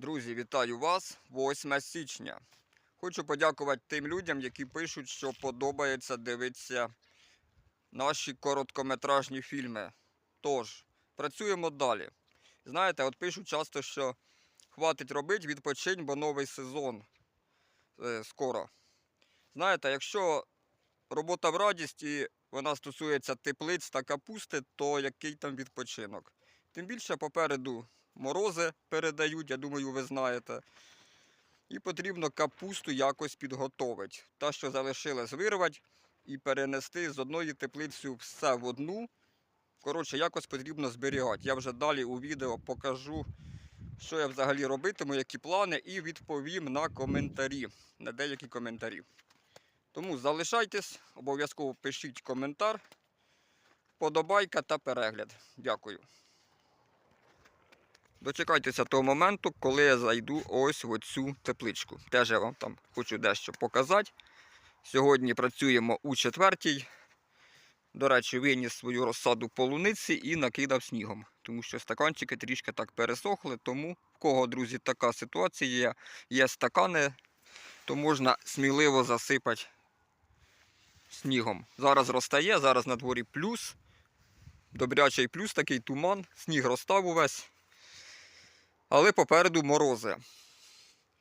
Друзі, вітаю вас 8 січня. Хочу подякувати тим людям, які пишуть, що подобається дивитися наші короткометражні фільми. Тож, працюємо далі. Знаєте, от пишуть часто, що хватить робити, відпочинь, бо новий сезон е, скоро. Знаєте, якщо робота в радість і вона стосується теплиць та капусти, то який там відпочинок? Тим більше попереду морози передають, я думаю, ви знаєте. І потрібно капусту якось підготовити. Та, що залишилось вирвати і перенести з одної теплиці все в одну. Коротше, якось потрібно зберігати. Я вже далі у відео покажу, що я взагалі робитиму, які плани, і відповім на коментарі, на деякі коментарі. Тому залишайтесь, обов'язково пишіть коментар, подобайка та перегляд. Дякую. Дочекайтеся того моменту, коли я зайду ось в оцю тепличку. Теж я вам там хочу дещо показати. Сьогодні працюємо у четвертій. До речі, виніс свою розсаду полуниці і накидав снігом, тому що стаканчики трішки так пересохли. Тому в кого, друзі, така ситуація є, є стакани, то можна сміливо засипати снігом. Зараз розтає, зараз на дворі плюс. Добрячий плюс, такий туман, сніг розстав увесь. Але попереду морози.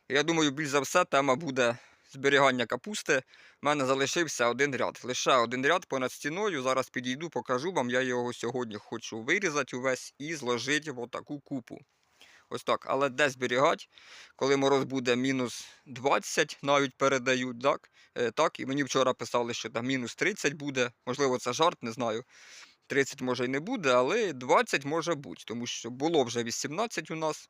Я думаю, більш за все тема буде зберігання капусти. У мене залишився один ряд. Лише один ряд понад стіною. Зараз підійду, покажу вам. Я його сьогодні хочу вирізати увесь і зложити в отаку купу. Ось так. Але де зберігати, коли мороз буде мінус 20, навіть передають, так? Е, так? І мені вчора писали, що там мінус 30 буде. Можливо, це жарт, не знаю. 30 може і не буде, але 20 може бути, тому що було вже 18 у нас.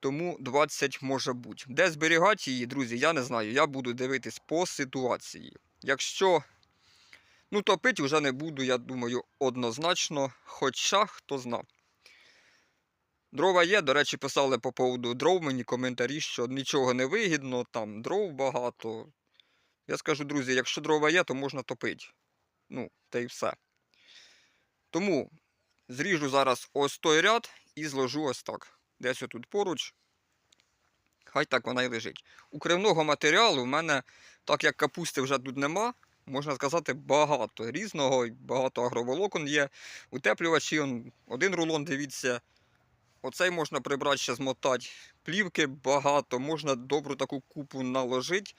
Тому 20 може бути. Де зберігати її, друзі, я не знаю. Я буду дивитись по ситуації. Якщо ну, топити вже не буду, я думаю, однозначно. Хоча хто знав. Дрова є, до речі, писали по поводу дров мені коментарі, що нічого не вигідно, там дров багато. Я скажу, друзі, якщо дрова є, то можна топити. Ну, та й все. Тому зріжу зараз ось той ряд і зложу ось так. Десь отут поруч. Хай так вона і лежить. Укривного матеріалу в мене, так як капусти вже тут нема, можна сказати, багато різного, багато агроволокон є. Утеплювачі, один рулон, дивіться. Оцей можна прибрати, ще змотати. Плівки багато, можна добру таку купу наложити.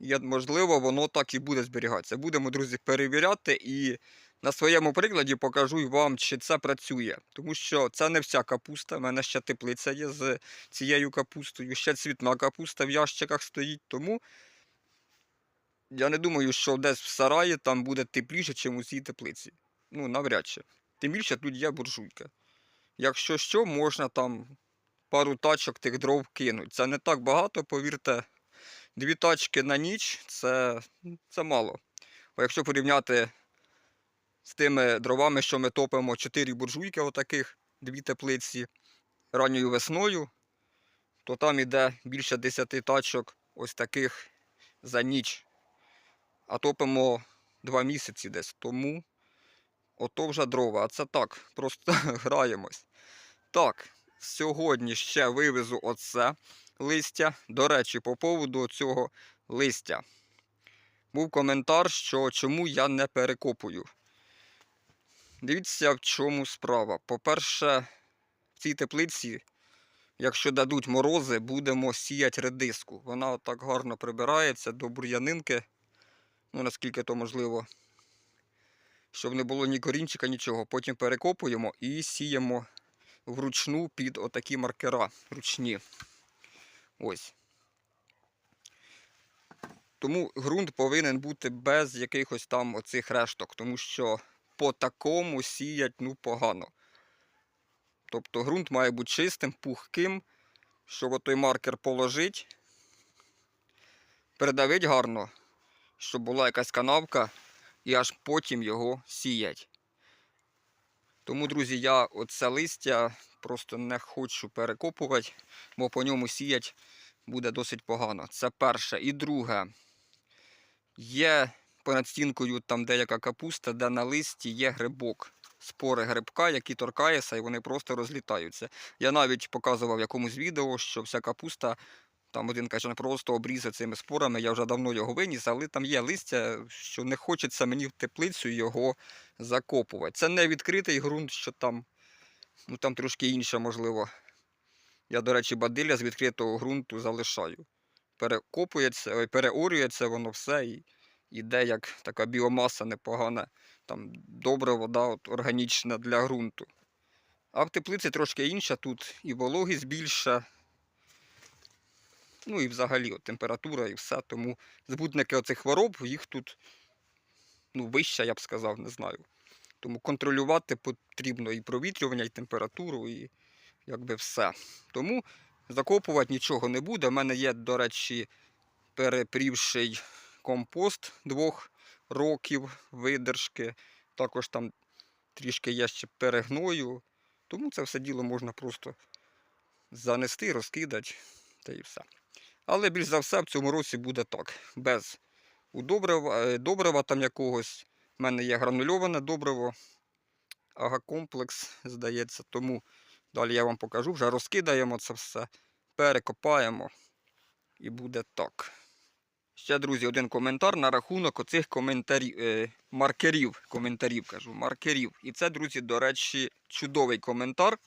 І, можливо, воно так і буде зберігатися. Будемо, друзі, перевіряти і на своєму прикладі покажу вам, чи це працює. Тому що це не вся капуста. У мене ще теплиця є з цією капустою, ще цвітна капуста в ящиках стоїть. Тому я не думаю, що десь в сараї там буде тепліше, ніж у цій теплиці. Ну, навряд чи. Тим більше тут є буржуйка. Якщо що, можна там пару тачок тих дров кинути. Це не так багато, повірте. Дві тачки на ніч це, це мало. Бо якщо порівняти з тими дровами, що ми топимо 4 буржуйки, отаких, дві теплиці ранньою весною, то там іде більше 10 тачок ось таких за ніч. А топимо 2 місяці десь. Тому ото вже дрова. А це так, просто граємось. Так, сьогодні ще вивезу оце листя. До речі, по поводу цього листя. Був коментар, що чому я не перекопую. Дивіться, в чому справа. По-перше, в цій теплиці, якщо дадуть морози, будемо сіяти редиску. Вона так гарно прибирається до бур'янинки, ну наскільки то можливо, щоб не було ні корінчика, нічого. Потім перекопуємо і сіємо вручну під отакі маркера ручні. Ось. Тому ґрунт повинен бути без якихось там оцих решток, тому що по такому сіять ну погано. Тобто ґрунт має бути чистим, пухким, щоб отой маркер положити, передавити гарно, щоб була якась канавка, і аж потім його сіять. Тому, друзі, я оце листя просто не хочу перекопувати, бо по ньому сіять буде досить погано. Це перше. І друге, є понад стінкою там деяка капуста, де на листі є грибок. спори грибка, які торкаються, і вони просто розлітаються. Я навіть показував в якомусь відео, що вся капуста, там один каже, просто обрізав цими спорами. Я вже давно його виніс, але там є листя, що не хочеться мені в теплицю його закопувати. Це не відкритий ґрунт, що там, ну там трошки інше, можливо. Я, до речі, бадилля з відкритого ґрунту залишаю. Перекопується, переорюється воно все і йде як така біомаса непогана, там добра вода от, органічна для ґрунту. А в теплиці трошки інша, тут і вологість більша. Ну і взагалі от, температура і все. Тому збудники оцих хвороб, їх тут ну, вища, я б сказав, не знаю. Тому контролювати потрібно і провітрювання, і температуру, і якби все. Тому закопувати нічого не буде. У мене є, до речі, перепрівший компост двох років видержки. Також там трішки є ще перегною. Тому це все діло можна просто занести, розкидати та і все. Але більш за все в цьому році буде так. Без удобрива, е, добрива там якогось. У мене є гранульоване добриво, агакомплекс, здається. Тому далі я вам покажу. Вже розкидаємо це все, перекопаємо і буде так. Ще, друзі, один коментар на рахунок оцих коментарів, е, маркерів. Коментарів кажу, маркерів. І це, друзі, до речі, чудовий коментар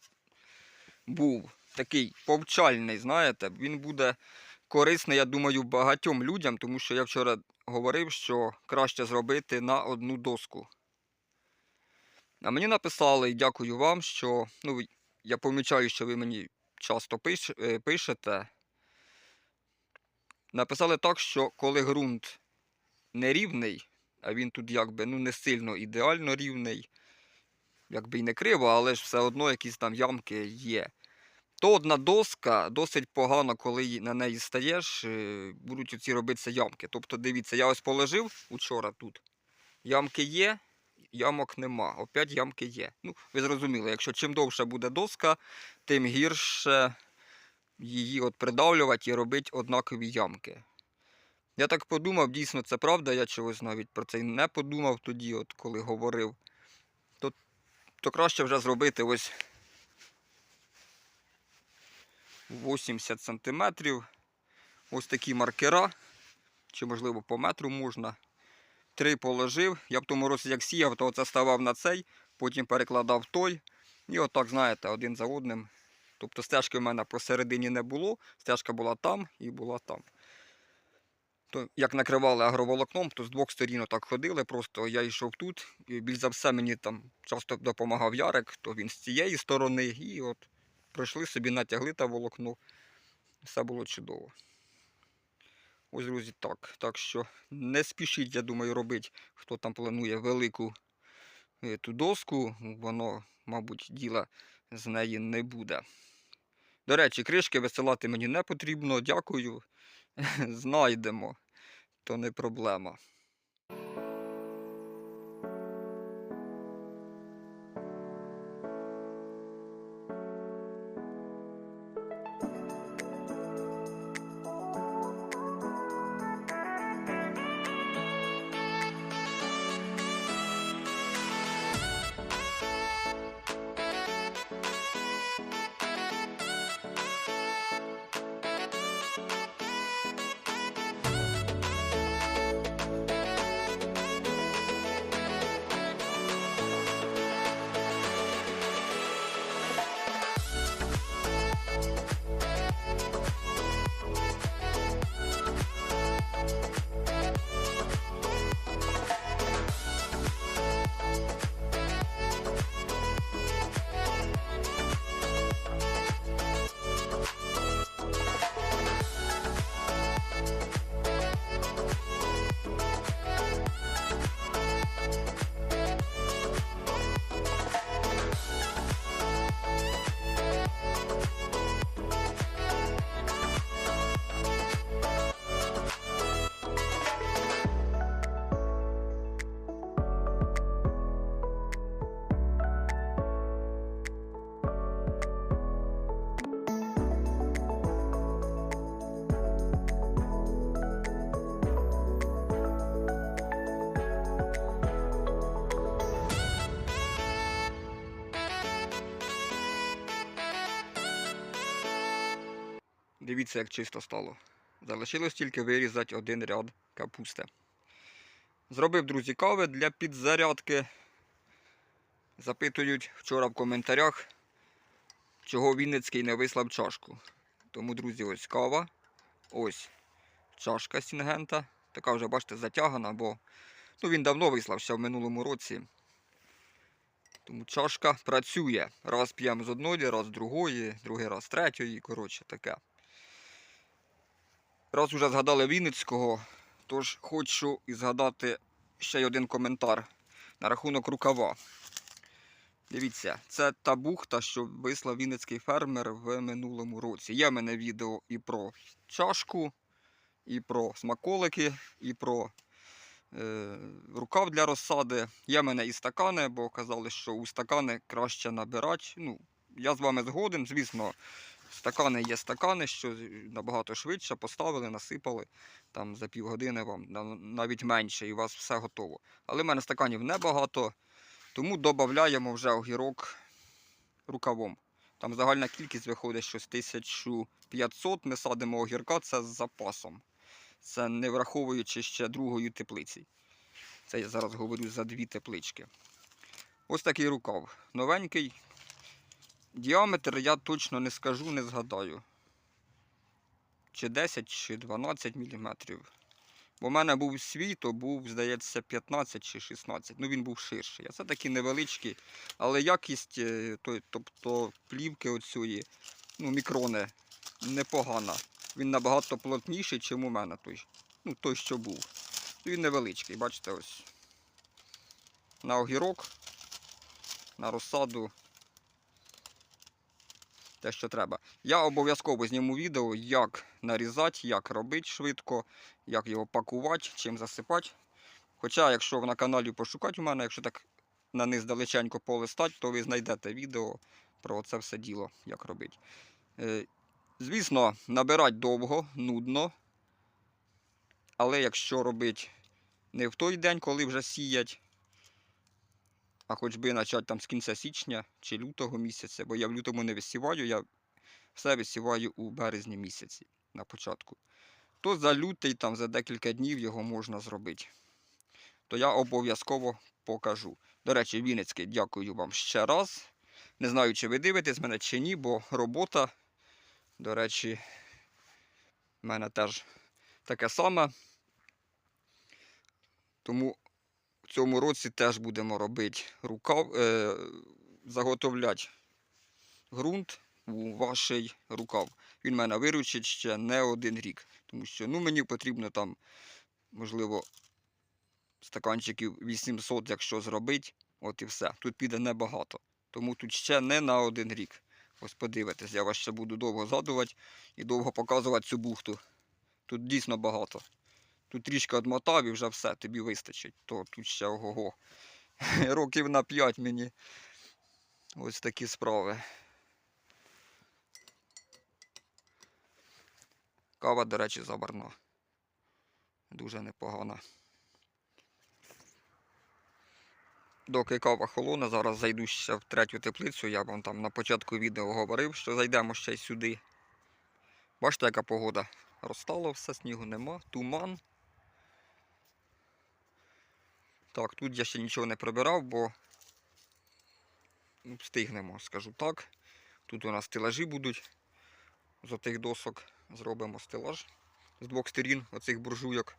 був такий повчальний, знаєте, він буде корисний, я думаю, багатьом людям, тому що я вчора говорив, що краще зробити на одну доску. А мені написали, дякую вам, що ну, я помічаю, що ви мені часто пиш, е, пишете. Написали так, що коли ґрунт нерівний, а він тут якби ну, не сильно ідеально рівний, якби й не криво, але ж все одно якісь там ямки є. То одна доска досить погано, коли на неї стаєш, е, будуть оці робитися ямки. Тобто, дивіться, я ось положив учора тут. Ямки є, ямок нема. Опять ямки є. Ну, ви зрозуміли, якщо чим довше буде доска, тим гірше її от придавлювати і робити однакові ямки. Я так подумав, дійсно це правда, я чогось навіть про це не подумав тоді, от коли говорив. То, то краще вже зробити ось 80 сантиметрів. Ось такі маркера. Чи можливо по метру можна. Три положив. Я в тому році як сіяв, то оце ставав на цей, потім перекладав той. І отак, знаєте, один за одним. Тобто стежки в мене посередині не було, стежка була там і була там. То як накривали агроволокном, то з двох сторін отак ходили, просто я йшов тут. І більш за все мені там часто допомагав Ярик, то він з цієї сторони, і от пройшли собі, натягли те волокно. Все було чудово. Ось, друзі, так. Так що не спішіть, я думаю, робити, хто там планує велику е, ту доску, воно, мабуть, діла з неї не буде. До речі, кришки висилати мені не потрібно, дякую. Знайдемо, то не проблема. Дивіться, як чисто стало. Залишилось тільки вирізати один ряд капусти. Зробив, друзі, кави для підзарядки. Запитують вчора в коментарях, чого Вінницький не вислав чашку. Тому, друзі, ось кава. Ось чашка Сінгента. Така вже, бачите, затягана, бо ну, він давно вислав ще в минулому році. Тому чашка працює. Раз п'ємо з одної, раз з другої, другий раз з третьої, коротше, таке. Раз уже згадали Вінницького, тож хочу і згадати ще й один коментар на рахунок рукава. Дивіться, це та бухта, що вислав вінницький фермер в минулому році. Є в мене відео і про чашку, і про смаколики, і про е, рукав для розсади. Є в мене і стакани, бо казали, що у стакани краще набирати. Ну, я з вами згоден, звісно, стакани є стакани, що набагато швидше поставили, насипали там за півгодини вам, навіть менше, і у вас все готово. Але в мене стаканів небагато, тому додаємо вже огірок рукавом. Там загальна кількість виходить щось 1500. Ми садимо огірка, це з запасом. Це не враховуючи ще другої теплиці. Це я зараз говорю за дві теплички. Ось такий рукав. Новенький. Діаметр я точно не скажу, не згадаю. Чи 10, чи 12 мм. Бо в мене був свій, то був, здається, 15 чи 16. Ну він був ширший. Це такі невеличкі. Але якість, е, тобто плівки оцієї, ну, мікрони, непогана. Він набагато плотніший, ніж у мене той, ну, той, що був. Він невеличкий, бачите, ось. На огірок, на розсаду. Те, що треба. Я обов'язково зніму відео, як нарізати, як робити швидко, як його пакувати, чим засипати. Хоча, якщо на каналі пошукати у мене, якщо так на низ далеченько полистати, то ви знайдете відео про це все діло, як робити. Е, Звісно, набирати довго, нудно. Але якщо робити не в той день, коли вже сіять, а хоч би почати там з кінця січня чи лютого місяця, бо я в лютому не висіваю, я все висіваю у березні місяці на початку. То за лютий, там за декілька днів його можна зробити. То я обов'язково покажу. До речі, Вінницький, дякую вам ще раз. Не знаю, чи ви дивитесь мене чи ні, бо робота, до речі, в мене теж таке саме. Тому цьому році теж будемо робити рукав, е, заготовляти ґрунт у ваш рукав. Він мене виручить ще не один рік. Тому що ну, мені потрібно там, можливо, стаканчиків 800, якщо зробити, от і все. Тут піде небагато. Тому тут ще не на один рік. Ось подивитесь, я вас ще буду довго згадувати і довго показувати цю бухту. Тут дійсно багато. Тут трішки одмотав і вже все, тобі вистачить. То тут ще ого-го. Років на 5 мені. Ось такі справи. Кава, до речі, забарна. Дуже непогана. Доки кава холоне, зараз зайду ще в третю теплицю. Я вам там на початку відео говорив, що зайдемо ще й сюди. Бачите, яка погода? Розстало все, снігу нема, туман. Так, тут я ще нічого не прибирав, бо ну, встигнемо, скажу так. Тут у нас стелажі будуть з отих досок. Зробимо стелаж з двох сторін оцих буржуйок.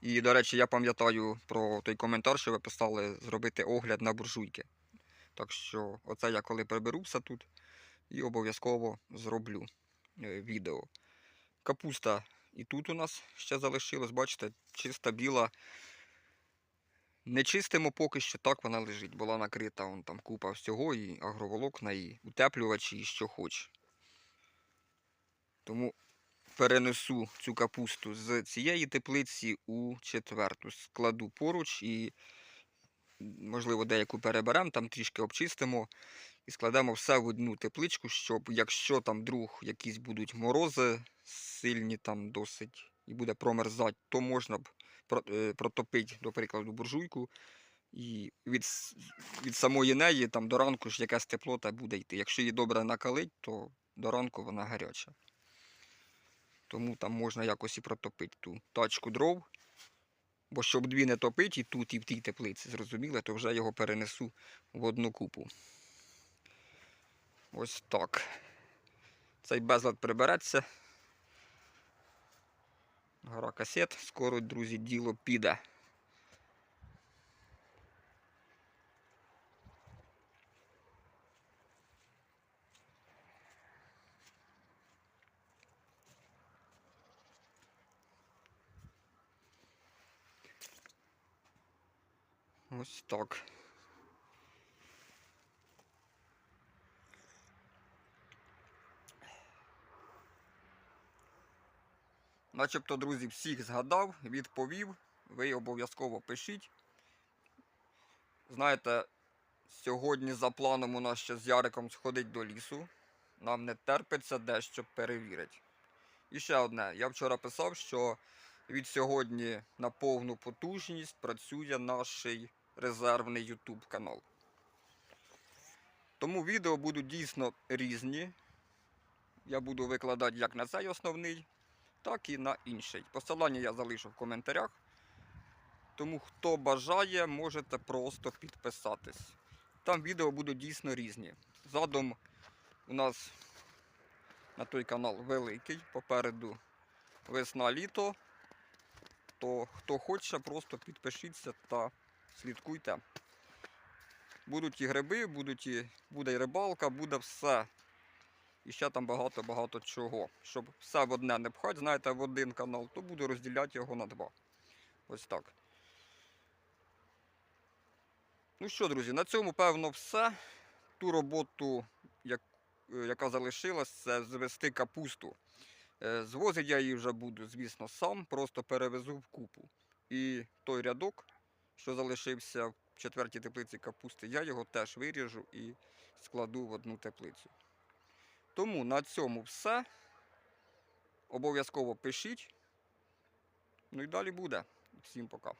І, до речі, я пам'ятаю про той коментар, що ви писали зробити огляд на буржуйки. Так що, оце я коли приберу все тут і обов'язково зроблю е, відео. Капуста і тут у нас ще залишилась, бачите, чиста біла. Не чистимо поки що, так вона лежить. Була накрита вон там купа всього, і агроволокна, і утеплювачі, і що хоч. Тому перенесу цю капусту з цієї теплиці у четверту. Складу поруч і, можливо, деяку переберемо, там трішки обчистимо і складемо все в одну тепличку, щоб якщо там вдруг якісь будуть морози сильні, там досить, і буде промерзати, то можна б е, до прикладу, буржуйку. І від, від самої неї там до ранку ж якась теплота буде йти. Якщо її добре накалить, то до ранку вона гаряча. Тому там можна якось і протопити ту тачку дров. Бо щоб дві не топити і тут, і в тій теплиці, зрозуміли, то вже його перенесу в одну купу. Ось так. Цей безлад прибереться. Гора касет. Скоро, друзі, діло піде. Ось так. Начебто, друзі, всіх згадав, відповів. Ви обов'язково пишіть. Знаєте, сьогодні за планом у нас ще з Яриком сходить до лісу. Нам не терпиться дещо перевірити. І ще одне. Я вчора писав, що від сьогодні на повну потужність працює наш резервний YouTube канал. Тому відео будуть дійсно різні. Я буду викладати як на цей основний, так і на інший. Посилання я залишу в коментарях. Тому хто бажає, можете просто підписатись. Там відео будуть дійсно різні. Задум у нас на той канал великий. Попереду весна літо. То хто хоче, просто підпишіться та слідкуйте. Будуть і гриби, будуть і, буде і рибалка, буде все. І ще там багато-багато чого. Щоб все в одне не пхати, знаєте, в один канал, то буду розділяти його на два. Ось так. Ну що, друзі, на цьому, певно, все. Ту роботу, як, е, яка залишилась, це звести капусту. Е, Звозити я її вже буду, звісно, сам, просто перевезу в купу. І той рядок, що залишився в четвертій теплиці капусти, я його теж виріжу і складу в одну теплицю. Тому на цьому все. Обов'язково пишіть. Ну і далі буде. Всім пока.